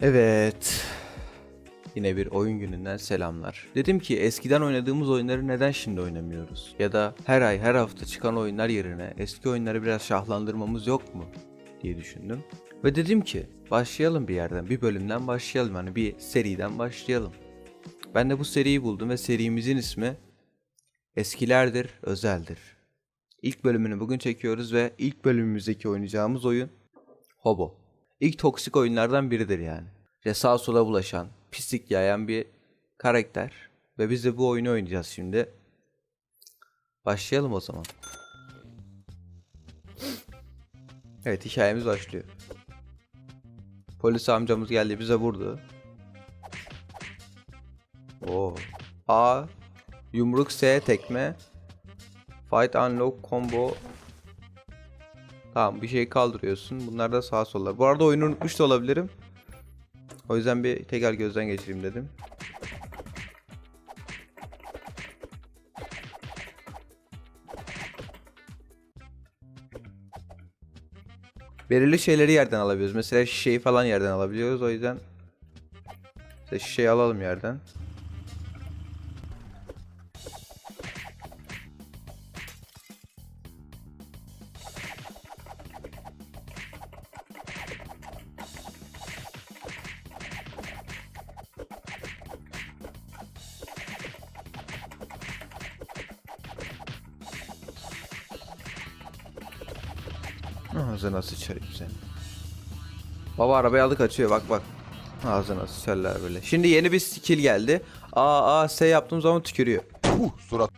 Evet. Yine bir oyun gününden selamlar. Dedim ki eskiden oynadığımız oyunları neden şimdi oynamıyoruz? Ya da her ay her hafta çıkan oyunlar yerine eski oyunları biraz şahlandırmamız yok mu? diye düşündüm. Ve dedim ki başlayalım bir yerden, bir bölümden başlayalım. Hani bir seriden başlayalım. Ben de bu seriyi buldum ve serimizin ismi Eskilerdir, Özeldir. İlk bölümünü bugün çekiyoruz ve ilk bölümümüzdeki oynayacağımız oyun Hobo. İlk toksik oyunlardan biridir yani. İşte sağa sola bulaşan, pislik yayan bir karakter. Ve biz de bu oyunu oynayacağız şimdi. Başlayalım o zaman. Evet hikayemiz başlıyor. Polis amcamız geldi bize vurdu. Oo. A yumruk S tekme. Fight unlock combo. Tamam bir şey kaldırıyorsun. Bunlar da sağ sollar. Bu arada oyunu unutmuş da olabilirim. O yüzden bir tekrar gözden geçireyim dedim. Belirli şeyleri yerden alabiliyoruz. Mesela şişeyi falan yerden alabiliyoruz. O yüzden işte şişeyi alalım yerden. Ağzına sıçarım seni. Baba arabayı aldı kaçıyor bak bak. Ağzına sıçarlar böyle. Şimdi yeni bir skill geldi. A A S yaptığım zaman tükürüyor. Puh surat.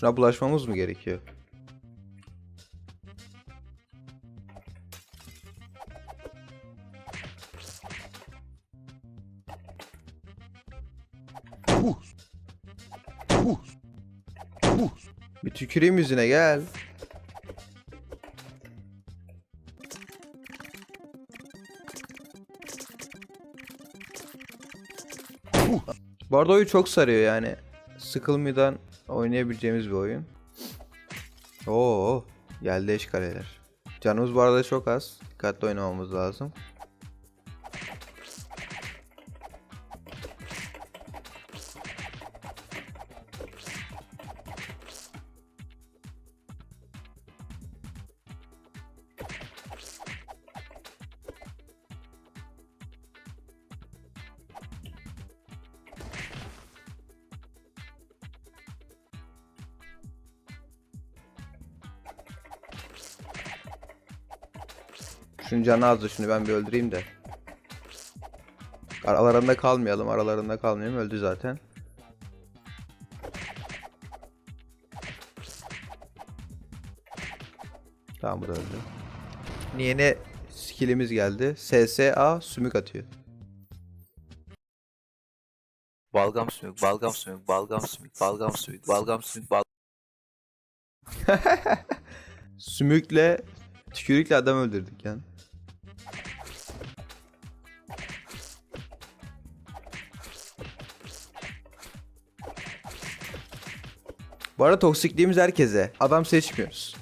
Şuna bulaşmamız mı gerekiyor? Tüküreyim yüzüne gel. Bu arada oyun çok sarıyor yani. Sıkılmadan oynayabileceğimiz bir oyun. Oo, geldi eşkaleler. Canımız bu arada çok az. Dikkatli oynamamız lazım. Şunun canı azdı şunu ben bir öldüreyim de. Aralarında kalmayalım aralarında kalmayalım öldü zaten. Tamam bu da öldü. Yeni skillimiz geldi. SSA sümük atıyor. Balgam sümük, balgam sümük, balgam sümük, balgam sümük, balgam sümük, bal Sümükle tükürükle adam öldürdük yani. Bu arada toksikliğimiz herkese. Adam seçmiyoruz.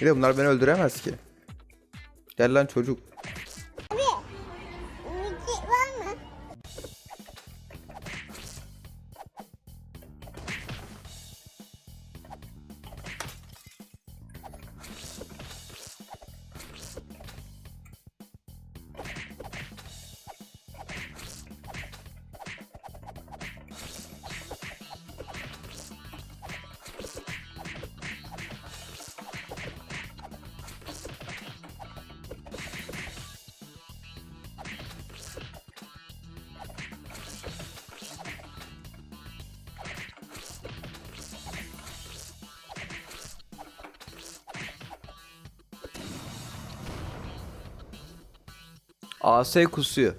Bir de bunlar beni öldüremez ki. Gel lan çocuk. AS kusuyor.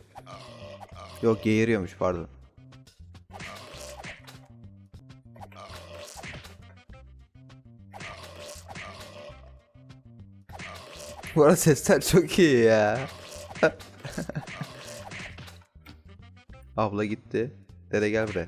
Yok geğiriyormuş pardon. Bu arada sesler çok iyi ya. Abla gitti. Dede gel buraya.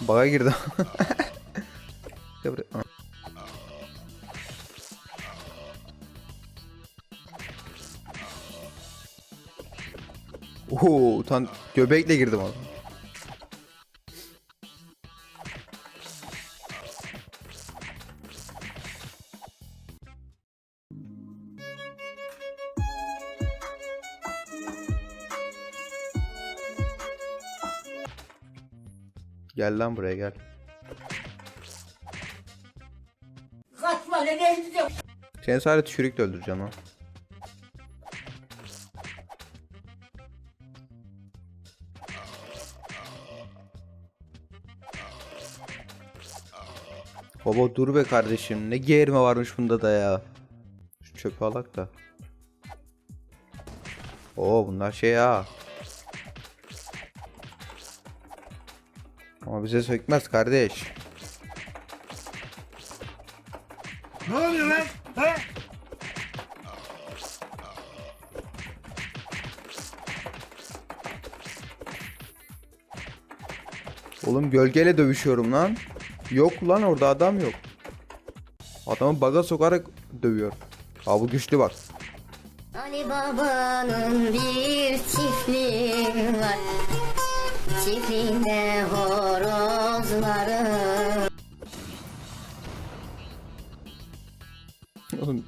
Baga girdim. Oo, utan göbekle girdim abi. Gel lan buraya gel. Kaçma lan elinize Seni sadece tükürükle öldüreceğim lan. Baba dur be kardeşim. Ne geğirme varmış bunda da ya. Şu çöpü alak da. Oo bunlar şey ha. Ama bize sökmez kardeş. Ne oluyor lan? He? Oğlum gölgeyle dövüşüyorum lan. Yok lan orada adam yok. Adamı baga sokarak dövüyor. Aa bu güçlü bak. Ali Baba'nın bir çiftliği var. Çiftliğinde horozları Oğlum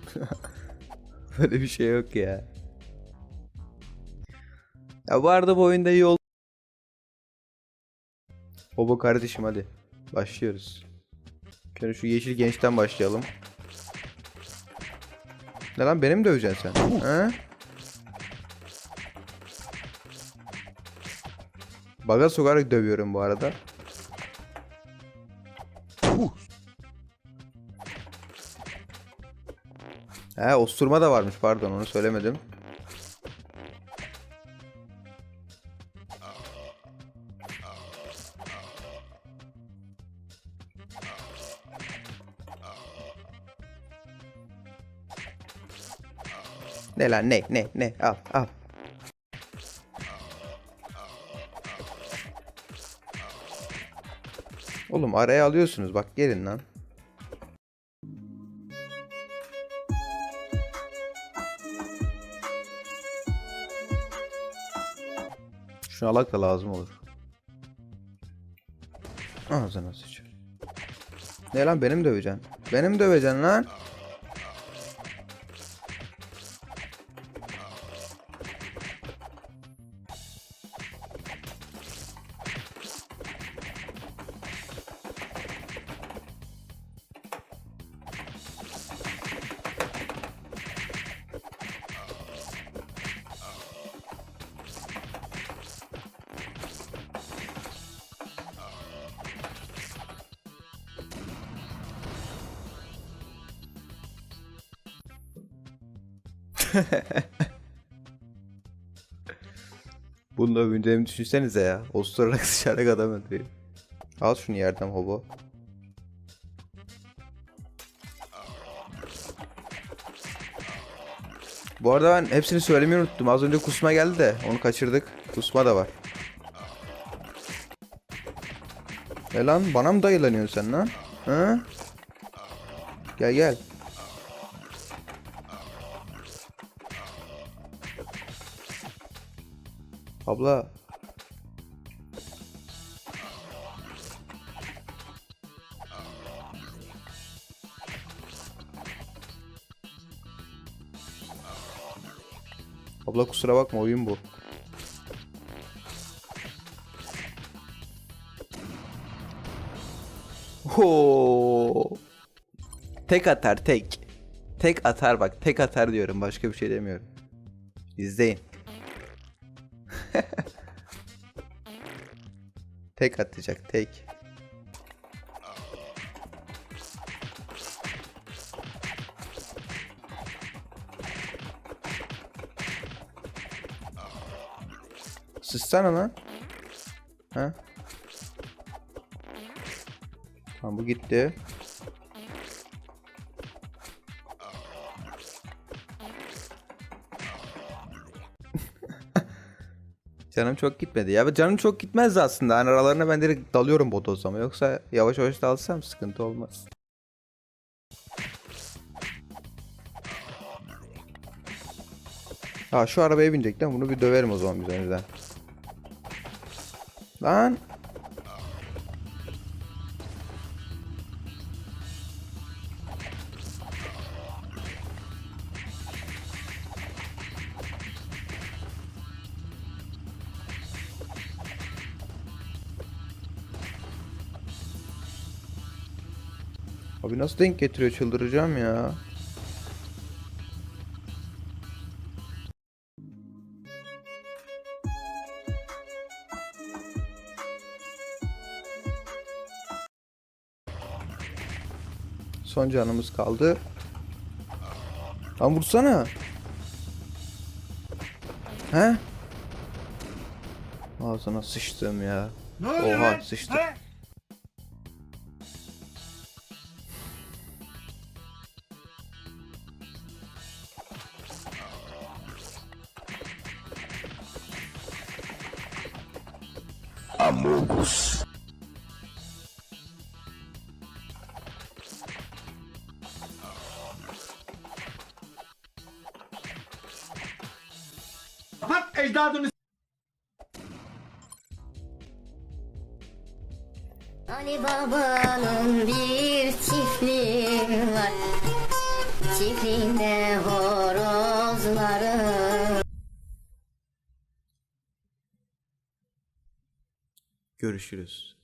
böyle bir şey yok ya. Ya bu arada bu oyunda iyi ol. Baba kardeşim hadi. Başlıyoruz. Şöyle şu yeşil gençten başlayalım. Ne lan benim döveceksin sen? He? Baga sokarak dövüyorum bu arada. He osturma da varmış pardon onu söylemedim. Ne lan ne ne ne al al. Oğlum araya alıyorsunuz bak gelin lan. Şunu alak da lazım olur. Ağzına sıçır. Ne lan benim döveceksin? Benim döveceksin lan. Bunu da övündüğümü düşünsenize ya. Osturarak sıçarak adam öldürüyor. Al şunu yerden hobo. Bu arada ben hepsini söylemeyi unuttum. Az önce kusma geldi de onu kaçırdık. Kusma da var. E lan bana mı dayılanıyorsun sen lan? Ha? Gel gel. Abla. Abla kusura bakma oyun bu. Ho. Tek atar tek. Tek atar bak tek atar diyorum başka bir şey demiyorum. İzleyin. tek atacak tek. Sıçsana lan. Ha? Tamam bu gitti. Canım çok gitmedi. Ya canım çok gitmezdi aslında. Hani aralarına ben direkt dalıyorum bodozlama. Yoksa yavaş yavaş dalsam sıkıntı olmaz. Ha şu arabaya binecektim. Bunu bir döverim o zaman üzerinden. Lan. Nasıl denk getiriyor çıldıracağım ya. Son canımız kaldı. Lan vursana. He? Ağzına sıçtım ya. Oha, lan? Ecdadını Ali Baba'nın bir çiftliği var. Çiftliğinde horozları Görüşürüz.